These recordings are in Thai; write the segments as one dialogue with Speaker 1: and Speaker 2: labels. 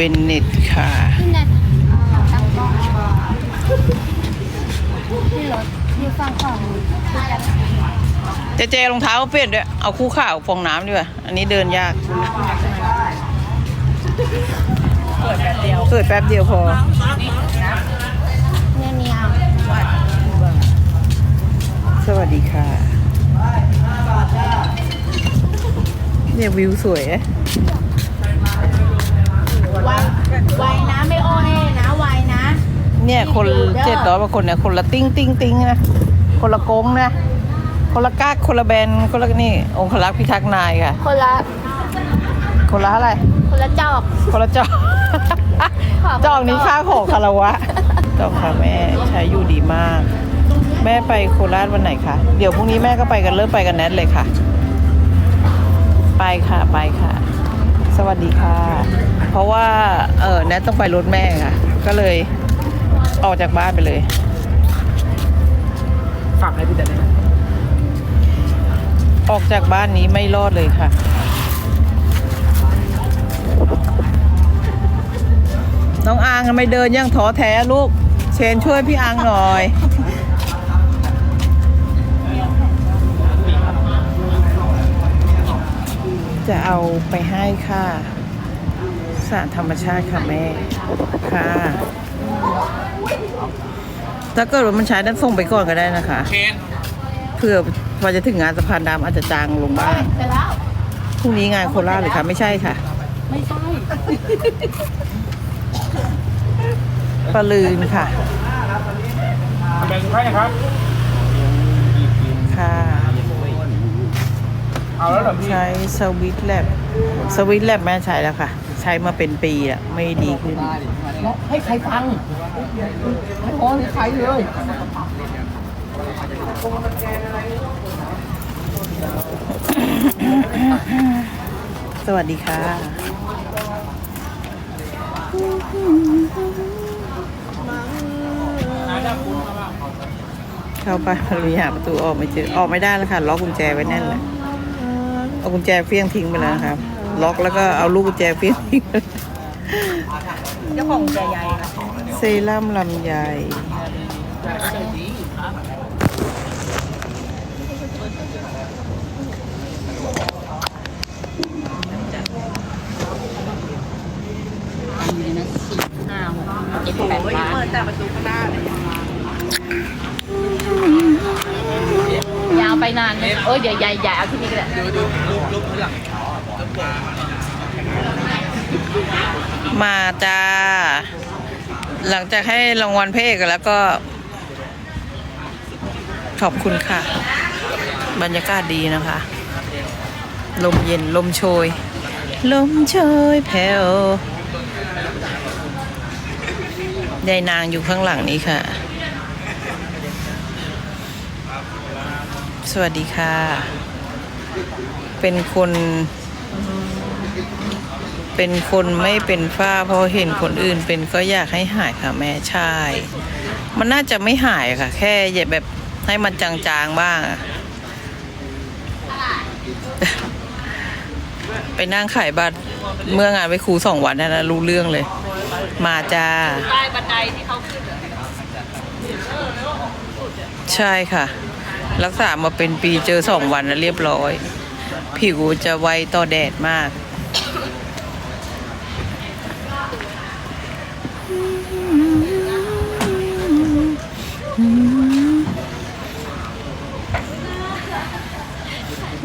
Speaker 1: เบนเน็ตค่ะ
Speaker 2: ตั้งกล้องที่รถอยู่ฝั่งของคือจะ
Speaker 1: เจเจรองเท้าเปลี่ยนด้วย เอาคู่ข่าวฟองน้ำดีกว่า อันนี้เดินยาก
Speaker 3: เปิดแบบเดียว
Speaker 1: เปิดแป๊บเดียวพอ
Speaker 2: เนี่ยเนี่ย
Speaker 1: สวัสดีค่ะ เนี่ยวิวสวยอะ
Speaker 2: ไวไวนะไม่โอเอนะไวนะ
Speaker 1: เนี่ยคนเจ็ดร้อยกว่าคนเนี่ยคนละติ้งติ้งติ้งนะคนละโกงนะ คนละกากคนละแบนคนละนี่ องคลักษ์พิทักษ์นายค่ะ
Speaker 2: คนละ
Speaker 1: คนละอะไร
Speaker 2: คนละจอก
Speaker 1: คนละจอก
Speaker 2: ขอบคุณ
Speaker 1: จอกนี้ค่าของคารวะจอกค่ะแม่ใช้อยู่ดีมาก แม่ไปโคราชวันไหนคะเดี๋ยวพรุ่งนี้แม่ก็ไปกันเริ่มไปกันแนทเลยค่ะ ไปค่ะไปค่ะ สวัสดีค่ะ เพราะว่าเออแนทต้องไปรถแม่ค่ะ ก็เลยออกจากบ้านไปเลย
Speaker 3: ฝากให้พี่แต่ได้ไหม
Speaker 1: ออกจากบ้านนี้ไม่รอดเลยค่ะ น้องอางทำไมเดินยังท้อแท้ลูก เชนช่วยพี่อางหน่อย จะเอาไปให้ค่ะสารธรรมชาติค่ะแม่ ค่ะ ถ้าเกิดว่ามันใช้นั้นส่งไปก่อนก็ได้นะคะ
Speaker 3: เคน
Speaker 1: เพื่อพอจะถึงงานสะพานดำอาจจะจางลงบ้าง
Speaker 2: ไปแล้ว
Speaker 1: พรุ่งนี้งานโคราชเลยค่ะไม่ใช่ค่ะ
Speaker 3: ไม่ใช่
Speaker 1: ปลาลืนค่ะ
Speaker 3: แบ่งให้ครับ
Speaker 1: ค่ะ
Speaker 3: เอาแล้วเหรอพี่
Speaker 1: ใช้สวิตแลบสวิตแลบแม่ใช้แล้วค่ะ ใช้มาเป็นปีอะไม่ดีขึ้น
Speaker 3: ให้ใครฟังให้โอนให้ใครเลย
Speaker 1: สวัสดีค่ะ เข้าไปเราหาประตูออกไม่เจอออกไม่ได้แล้วค่ะ ล็อกกุญแจไว้แน่นเลย เอากุญแจเฟี้ยงทิ้งไปแล้วนะครับ ล็อกแล้วก็เอาลูกกุญแจเฟี้ยงทิ้ง
Speaker 3: เจ้าของใจใหญ่นะ
Speaker 1: เซรั่มลำไย
Speaker 2: ห้าหกเจ็ดแปดล้าน
Speaker 3: เอ้
Speaker 2: ยเดี๋ยวใหญ่ใหญ่เอาที่นี่ก็ได้
Speaker 3: ดูดูรูปรูปหลัง
Speaker 1: มาจ้า หลังจากให้รางวัลเพเอกแล้วก็ ขอบคุณค่ะ บรรยากาศดีนะคะ ลมเย็นลมโชย ลมโชยแผ่วยายนางอยู่ข้างหลังนี้ค่ะ สวัสดีค่ะ เป็นคน เป็นคนไม่เป็นฝ้าเพราะเห็นคนอื่นเป็นก็อยากให้หายค่ะแม่ใช่ มันน่าจะไม่หายค่ะ แค่อย่าแบบให้มันจางๆบ้างอะไปนั่งขายบัตรเมื่องานไปครูสองวันนั่นนะรู้เรื่องเลย มาจ้า
Speaker 2: ใต้บันไดที่เขาขึ้น
Speaker 1: ใช่ค่ะ รักษามาเป็นปีเจอสองวันนะเรียบร้อย ผิวจะไวต่อแดดมาก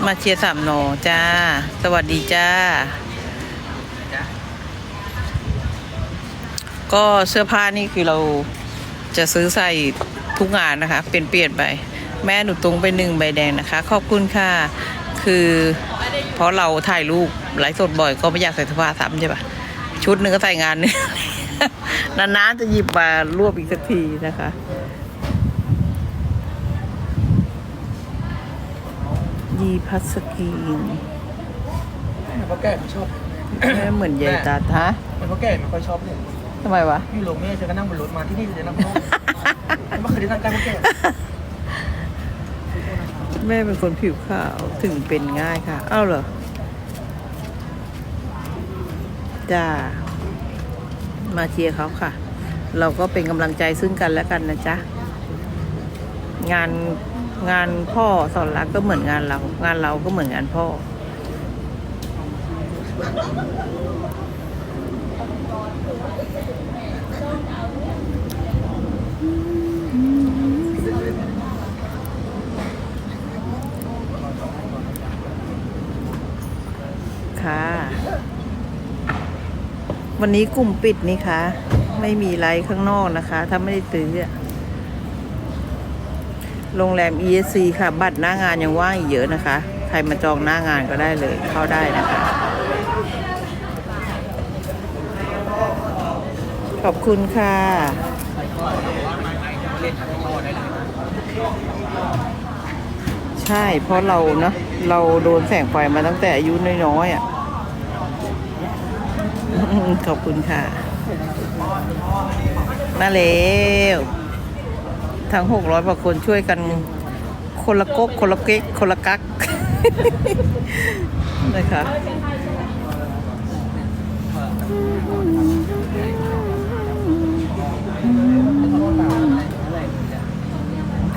Speaker 1: มาเชียร์สามโนจ้า สวัสดีจ้า ก็เสื้อผ้านี่คือเราจะซื้อใส่ทุกงานนะคะ เป็นเปลี่ยนไป แม่หนูตรงไปหนึ่งใบแดงนะคะ ขอบคุณค่ะ คือเพราะเราถ่ายรูปไลฟ์สดบ่อยก็ไม่อยากใส่เสื้อผ้าซ้ำใช่ปะชุดหนึ่งก็ใส่งานหนึงนานๆจะหยิบมารวบอีกสักทีนะคะยีพัสกรีน
Speaker 3: เพราะแก่ไม่ชอบ
Speaker 1: แม่เหมือนยายตาฮะ
Speaker 3: เพราะแก่ไม่ค่อยชอบเนี่ย
Speaker 1: ทำไมวะ
Speaker 3: อยู่โรงแม่จะก็นั่งบนรถมาที่นี่จะนั่งบนรถไม่เคยได้นั่งใกล้เพราะแก่
Speaker 1: แม่เป็นคนผิวขาวถึงเป็นง่ายค่ะ เอ้าเหรอ จ้า มาเชียร์เขาค่ะ เราก็เป็นกำลังใจซึ่งกันและกันนะจ๊ะ งานงานพ่อสอนรักก็เหมือนงานเรา งานเราก็เหมือนงานพ่อ ค่ะ วันนี้กลุ่มปิดนี่คะไม่มีไลฟ์ข้างนอกนะคะ ถ้าไม่ได้ซื้อโรงแรม ESC ค่ะ บัตรหน้างานยังว่างอีกเยอะนะคะ ใครมาจองหน้างานก็ได้เลย เข้าได้นะคะ ขอบคุณค่ะใช่ เพราะเราเนาะเราโดนแสงไฟมาตั้งแต่อายุน้อยๆอะ ขอบคุณค่ะ มาแล้วทั้งหกร้อยกว่าคนช่วยกันคนละก๊กคนละเก๊กคนละกักนะคะ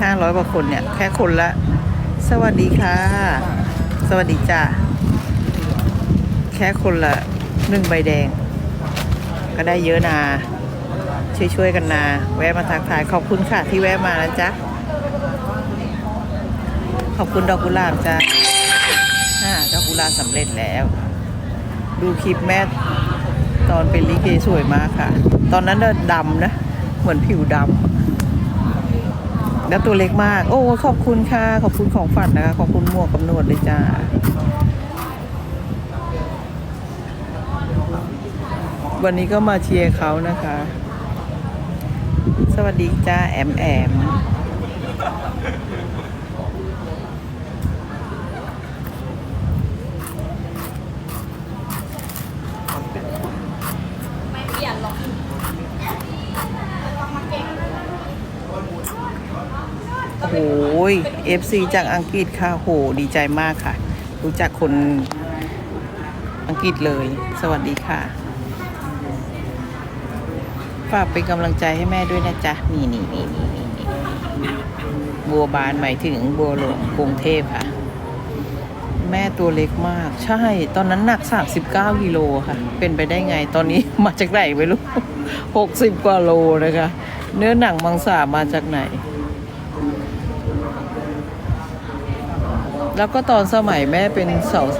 Speaker 1: ห้าร้อยกว่าคนเนี่ย แค่คนละ สวัสดีค่ะ สวัสดีจ้าแค่คนละ หนึ่งใบแดง ก็ได้เยอะนา ช่วยๆกันนา แวะมาทักทายขอบคุณค่ะที่แวะมานะจ๊ะ ขอบคุณดอกกุหลาบจ้าอ่าดอกกุหลาบสำเร็จแล้ว ดูคลิปแม่ตอนเป็นลิเกสวยมากค่ะ ตอนนั้นน่ะดำนะ เหมือนผิวดำแล้วตัวเล็กมาก โอ้ ขอบคุณค่ะ ขอบคุณของฝันนะคะ ขอบคุณหมวกกับหนดเลยจ้า วันนี้ก็มาเชียร์เขานะคะ สวัสดีจ้าแอมแอม
Speaker 2: ไม่เปลี่ยนหรอก
Speaker 1: โอ้ย FC จากอังกฤษค่ะ โห ดีใจมากค่ะ รู้จักคนอังกฤษเลย สวัสดีค่ะ ฝากเป็นกำลังใจให้แม่ด้วยนะจ๊ะ นี่นี่นี่นี่นี่บัวบานหมายถึงบัวหลวงกรุงเทพค่ะ แม่ตัวเล็กมาก ใช่ ตอนนั้นหนัก 39กิโลค่ะ เป็นไปได้ไงตอนนี้มาจากไหนไม่รู้ 60 กว่าโลนะคะ เนื้อหนังมังสามาจากไหน แล้วก็ตอนสมัยแม่เป็น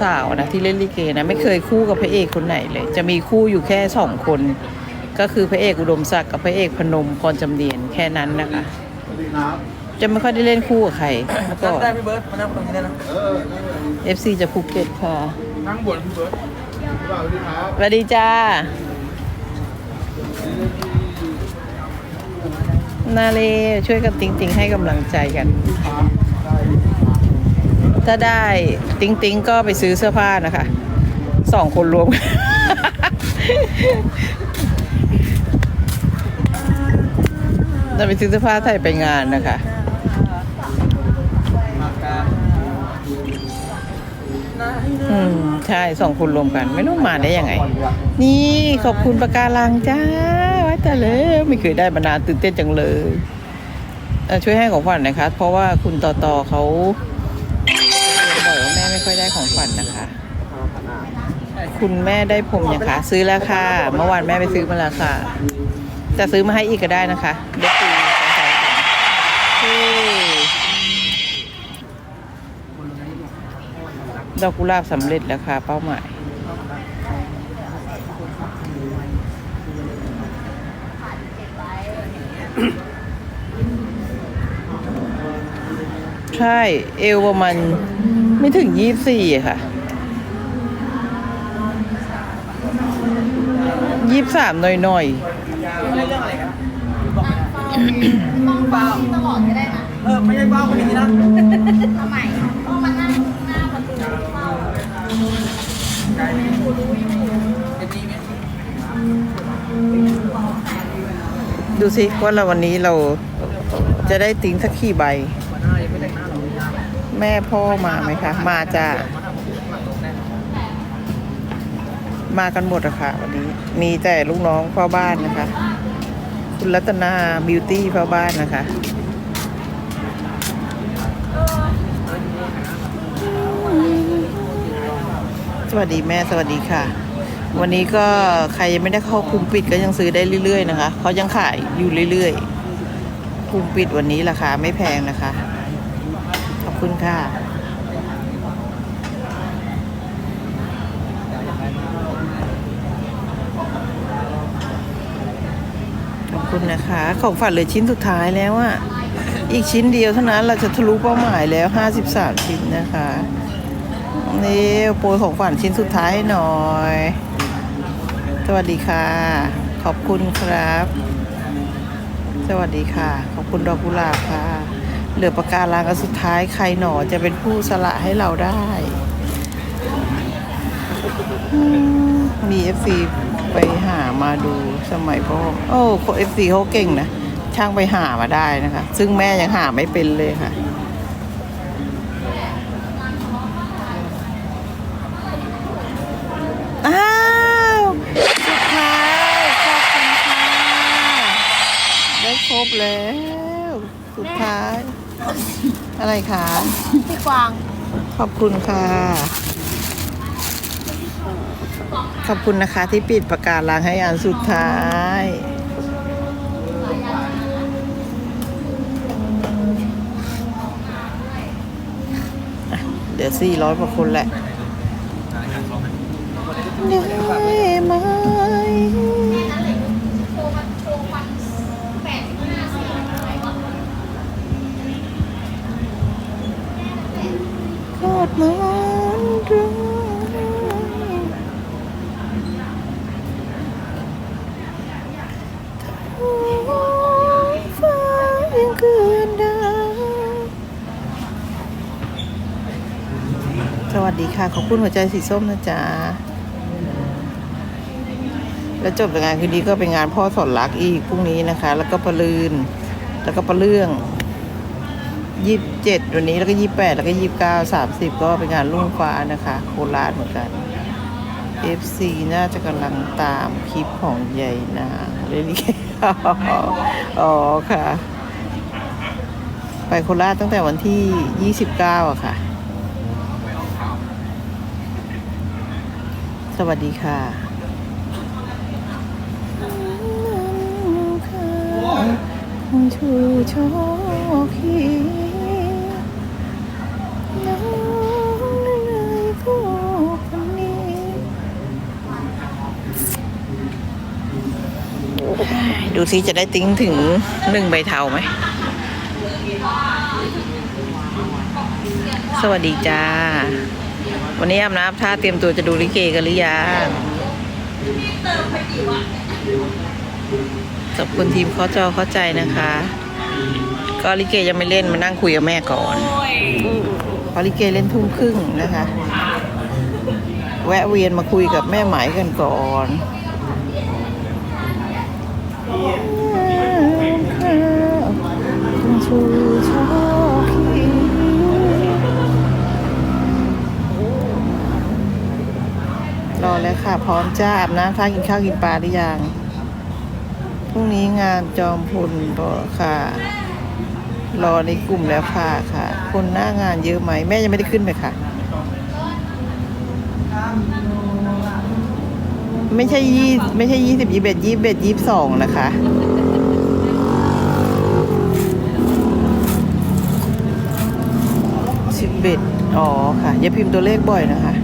Speaker 1: สาวๆนะที่เล่นลิเกนะ ไม่เคยคู่กับพระเอกคนไหนเลย จะมีคู่อยู่แค่สองคน ก็คือพระเอกอุดมศักดิ์กับพระเอกพนมพรจำเนียนแค่นั้นนะคะ จะไม่ค่อยได้เล่นคู่กับใครแล้วก็
Speaker 3: ได้พี่เบิร์ดมานั่งตรงนี้ได้นะ
Speaker 1: FC จะภูเก็ตค่ะ
Speaker 3: นั่งบนพี่เบิร์ด
Speaker 1: สวัสดีจ้านาเลช่วยกันติงติงให้กำลังใจกัน ถ้าได้ติงติงก็ไปซื้อเสื้อผ้านะคะ สองคนรวม จะไปซื้อเสื้อผ้าใส่ไปงานนะคะอืมใช่สองคนรวมกัน ไม่รู้มาได้ยังไง นี่ขอบคุณประการังจ้าไว้แต่เลยไม่เคยได้มานานตื่นเต้นจังเลยเอ่อช่วยให้ของขวัญนะคะ เพราะว่าคุณต่อต่อเขาบอกว่าแม่ไม่ค่อยได้ของขวัญนะคะ คุณแม่ได้ผมยังคะ ซื้อแล้วค่ะ เมื่อวานแม่ไปซื้อมาแล้วค่ะ จะซื้อมาให้อีกก็ได้นะคะเด็กปีสองสามเฮ้ ดอกกุหลาบสำเร็จแล้วค่ะ เป้าหมาย ใช่ เอวประมาณไม่ถึงยี่สี่ค่ะยี่สามหน่อยหน่อย
Speaker 2: ต้องเฝ้าตลอดก็ได้นะ
Speaker 3: เออ ไม่ใช่เป้าคนนี้นะ
Speaker 2: ทำไม
Speaker 3: ดู
Speaker 1: สิว่าเราวันนี้เราจะได้ติ้งสักขี่ใบ
Speaker 3: แม่
Speaker 1: พ่อมาไหมคะ มาจ้ามากันหมดอะค่ะวันนี้ มีแต่ลูกน้องเฝ้าบ้านนะคะ คุณรัตนาบิวตี้เฝ้าบ้านนะคะสวัสดีแม่สวัสดีค่ะ วันนี้ก็ใครยังไม่ได้เข้าคุมปิดก็ยังซื้อได้เรื่อยๆนะคะเขายังขายอยู่เรื่อยๆ คุมปิดวันนี้ราคาไม่แพงนะคะ ขอบคุณค่ะขอบคุณนะคะ ของฝันเหลือชิ้นสุดท้ายแล้วอะอีกชิ้นเดียวเท่านั้นเราจะทะลุเป้าหมายแล้ว 53 ชิ้นนะคะนี่โปรยของฝันชิ้นสุดท้ายหน่อย สวัสดีค่ะ ขอบคุณครับ สวัสดีค่ะ ขอบคุณดอกกุหลาบค่ะ เหลือประกาศลางอันสุดท้ายใครหนอจะเป็นผู้สละให้เราได้มมีเอฟซีไปหามาดูสมัยพ่อโอ้เอฟซีเขาเก่งนะ ช่างไปหามาได้นะคะ ซึ่งแม่ยังหาไม่เป็นเลยค่ะ อ้าว สุดท้ายขอบคุณค่ะ ได้ ครบแล้ว สุดท้าย อะไรคะ
Speaker 2: พี่กวาง
Speaker 1: ขอบคุณค่ะ ขอบคุณนะคะที่ปิดประกาศล้างให้อันสุดท้ายอะเดี๋ยวสี่ร้อยกว่าคนแหละได้ไหมก สวัสดีค่ะ ขอบคุณหัวใจสีส้มนะจ๊ะ แล้วจบจากงานคืนนี้ก็เป็นงานพ่อสอนรักอีกพรุ่งนี้นะคะ แล้วก็ประลืน แล้วก็ประเรื่องยี่สิบเจ็ดวันนี้แล้วก็ยี่แปดแล้วก็ยี่เก้าสามสิบก็เป็นงานลุ่งฟ้านะคะ โคราชเหมือนกัน FC น่าจะกำลังตามคลิปของใหญ่นาเรนนี่อ๋อค่ะ ไปโคราชตั้งแต่วันที่ยี่สิบเก้าอะค่ะ สวัสดีค่ะชูชอคีน้องในก็คนนี้ดูสิจะได้ติ้งถึงหนึ่งใบเทาไหม สวัสดีจ้า วันนี้อาบน้ำท่าเตรียมตัวจะดูลิเกกันหรือยังขอบคุณทีมข้อจอเข้าใจนะคะ ก็ลิเกยังไม่เล่นมานั่งคุยกับแม่ก่อนพราะลิเกเล่นทุ่มครึ่งนะคะ แวะเวียนมาคุยกับแม่หมายกันก่อนชู รอแล้วค่ะ พร้อมจ้าอาบน้ำท่ากินข้าวกินปลาหรือยังพรุ่งนี้งานจอมพลบอค่ะ รอในกลุ่มแล้วค่ะค่ะ คนหน้างานเยอะไหมแม่ยังไม่ได้ขึ้นไปค่ะ ไม่ใช่ยี่ไม่ใช่ยี่สิบยี่สิบเอ็ดยี่สิบเอ็ดยี่สิบสองนะคะสิบเอ็ดอ๋อค่ะ อย่าพิมพ์ตัวเลขบ่อยนะคะ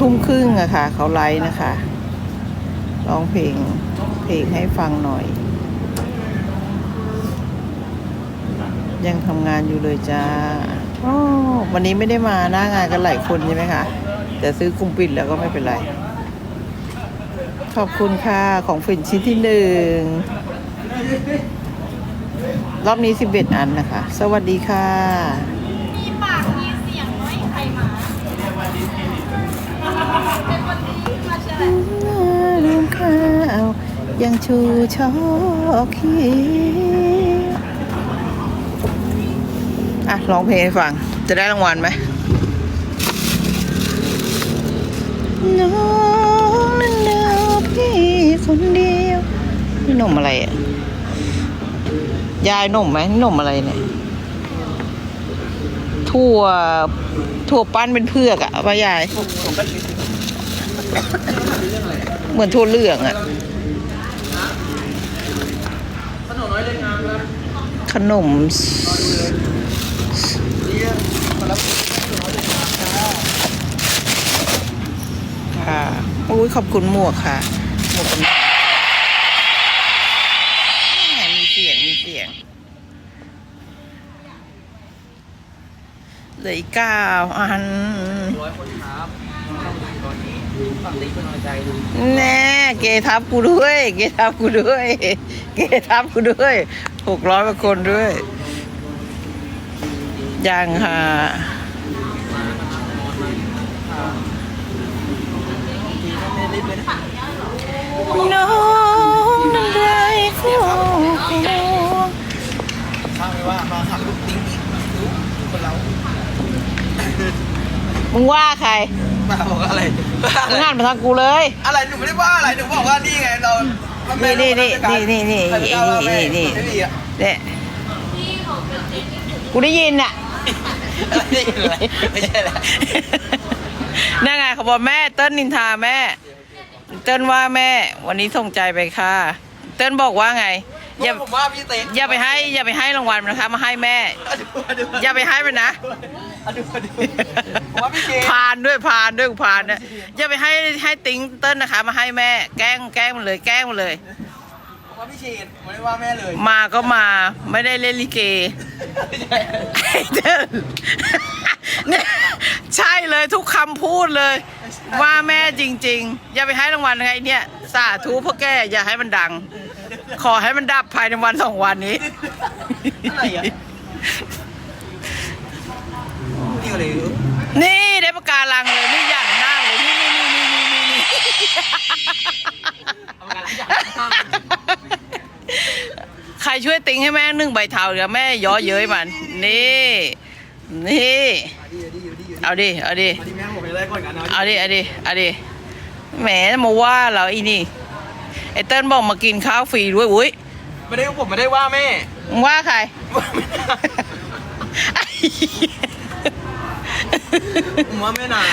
Speaker 1: ทุ่มครึ่งอะค่ะ เขาไลฟ์นะคะร้องเพลงเพลงให้ฟังหน่อย ยังทำงานอยู่เลยจ้าวันนี้ไม่ได้มาหน้างานกันหลายคนใช่ไหมคะ แต่ซื้อกลุ่มปิดแล้วก็ไม่เป็นไร ขอบคุณค่ะของฝิ่นชิ้นที่หนึ่งรอบนี้สิบเอ็ดอันนะคะ สวัสดีค่ะ
Speaker 2: มีปากมีเสียงน้อยใครมาเป็นวันนี้มาเชิญ
Speaker 1: ลืมข้าวยังชูชอคีอะร้องเพลงให้ฟัง จะได้รางวัลไหมน้องนั้นเดียวพี่คนเดียวนี่นุ่มอะไรอะ ยายนุ่มไหมนุ่มอะไรเนี่ยถั่วถั่วปั้นเป็นเพือกอะป้ายายเเหมือนถั่วเหลืองอะขนมค่ะอุ้ยขอบคุณหมวกค่ะ หมวกกันมีเสียง มีเสียงเหลืออีกเก้าอัน
Speaker 3: ร้อยคนครับ อนนี้ฝากติ๊กเป็นกำลังใจดู
Speaker 1: แน่เกทับกูด้วย เกทับกูด้วย เกทับกูด้วยหกร้อยกว่าคนด้วยยังค่ะ
Speaker 3: ไม่รีบเลยนะ
Speaker 1: น้องนั้นไรคู่ควง
Speaker 3: ข้างไม่ว่ามาขับลูกติ๊งอีกดูคนเรา
Speaker 1: มึงว่าใคร
Speaker 3: มาบอกอะไร
Speaker 1: มึงหันมาทางกูเลย
Speaker 3: อะไรหนูไม่ได้ว่าอะไรหนูบอกว่านี่ไงเรา
Speaker 1: นี่นี่นี่นี่นี่นี่นี่นี่
Speaker 3: ไม่ดีอะ
Speaker 1: เนี่ยกูได้ยินอะ
Speaker 3: ไม่ใช่แหละ
Speaker 1: นั่นไงเขาบอกแม่เติ้ลนินทาแม่ เติ้ลว่าแม่ วันนี้ส่งใจไปค่ะ เติ้ลบอกว่าไงอย่า
Speaker 3: ผมว่าพี่เต้
Speaker 1: อย่าไปให้ อย่าไปให้รางวัลมันนะคะมาให้แม่
Speaker 3: ดู
Speaker 1: อย่าไปให้มันนะ
Speaker 3: ดูดูผมว่าพี่เค
Speaker 1: พานด้วยพานด้วยกูพานเนี่ยอย่าไปให้ให้ติ้งเติ้ลนะคะ มาให้แม่ แกล้งแกล้งมันเลย แกล้งมันเลย
Speaker 3: ผมว่าพี่เชนผมไม่ได้ว่าแม่เลย
Speaker 1: มาก็มาไม่ได้เล่นลิเกไอ้เติ้ลเนี่ยใช่เลยทุกคำพูดเลย ว่าแม่จริง ๆ อย่าไปให้รางวัลไงเนี่ยสาธุพ่อแก่อย่าให้มันดัง ขอให้มันดับภายในวันสองวันนี้
Speaker 3: อะไรอะนี่อะไรรู้
Speaker 1: นี่ได้ประกาศลังเลยนี่อย่างหน้าเลยนี่นี่นี่นี่นี่นี่นี่
Speaker 3: เอาการอย่าง
Speaker 1: ใคร ช่วยติ้งให้แม่หนึ่งใบเทาเดี๋ยวแม่ย้อเย้ยมัน นี่ นี่
Speaker 3: ดีดีอยู่ดีอยู่
Speaker 1: เอาดิ เอาดิ
Speaker 3: ดีแม่ผมไปเลยก่อนกันนะ
Speaker 1: เอาดิ เอาดิ เอาดิ แหมมาว่าเราอีนี่ ไอ้เติ้ลบอกมากินข้าวฟรีด้วยอุ้ย
Speaker 3: ไม่ได้ผมไม่ได้ว่าแม่
Speaker 1: มึงว่าใคร
Speaker 3: ผมว่าแม่นาน